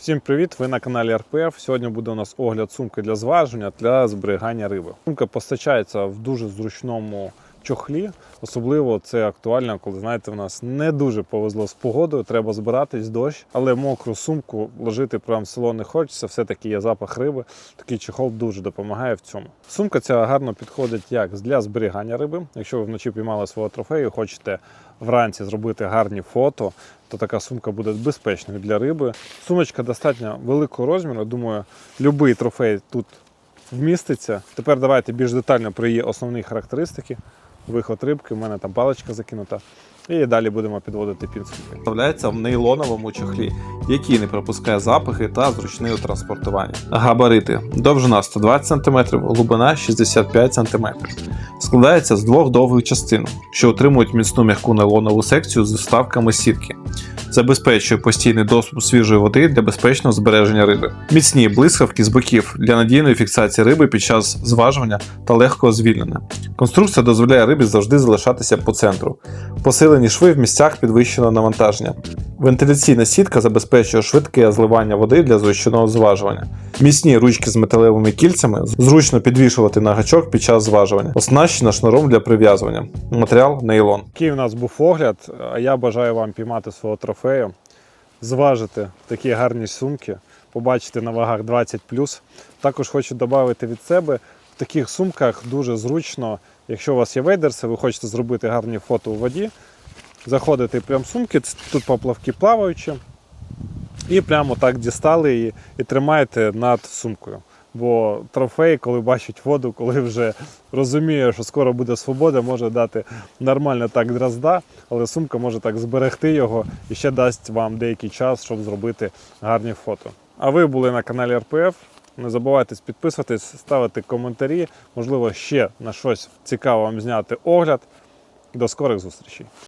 Всім привіт! Ви на каналі РПФ. Сьогодні буде у нас огляд сумки для зваження для зберігання риби. Сумка постачається в дуже зручному чохлі. Особливо це актуально, коли знаєте, в нас не дуже повезло з погодою. Треба збиратись дощ, але мокру сумку ложити прямо в село не хочеться. Все таки є запах риби. Такий чохол дуже допомагає в цьому. Сумка ця гарно підходить як для зберігання риби. Якщо ви вночі піймали свого трофею, хочете вранці зробити гарні фото, то така сумка буде безпечною для риби. Сумочка достатньо великого розміру. Думаю, будь-який трофей тут вміститься. Тепер давайте більш детально про її основні характеристики. Виход рибки, в мене там паличка закинута. І далі будемо підводити підсумки. Вставляється в нейлоновому чохлі, який не пропускає запахи та зручний у транспортуванні. Габарити: довжина 120 см, глибина 65 см. Складається з двох довгих частин, що отримують міцну м'яку нейлонову секцію з вставками сітки. Забезпечує постійний доступ свіжої води для безпечного збереження риби. Міцні блискавки з боків для надійної фіксації риби під час зважування та легкого звільнення. Конструкція дозволяє рибі завжди залишатися по центру. Посилені шви в місцях підвищеного навантаження. Вентиляційна сітка забезпечує швидке зливання води для зручного зважування. Міцні ручки з металевими кільцями зручно підвішувати на гачок під час зважування, оснащена шнуром для прив'язування. Матеріал нейлон. Такий у нас був огляд. А я бажаю вам піймати свого трофею, зважити такі гарні сумки, побачити на вагах 20 Також хочу додати від себе. В таких сумках дуже зручно, якщо у вас є вейдерси, ви хочете зробити гарні фото у воді, заходите прямо в сумки, тут поплавки плаваючі, і прямо так дістали її і тримаєте над сумкою. Бо трофей, коли бачить воду, коли вже розуміє, що скоро буде свобода, може дати нормально так дрозда, але сумка може так зберегти його і ще дасть вам деякий час, щоб зробити гарні фото. А ви були на каналі РПФ. Не забувайте підписуватись, ставити коментарі. Можливо, ще на щось цікаве вам зняти огляд. До скорих зустрічей!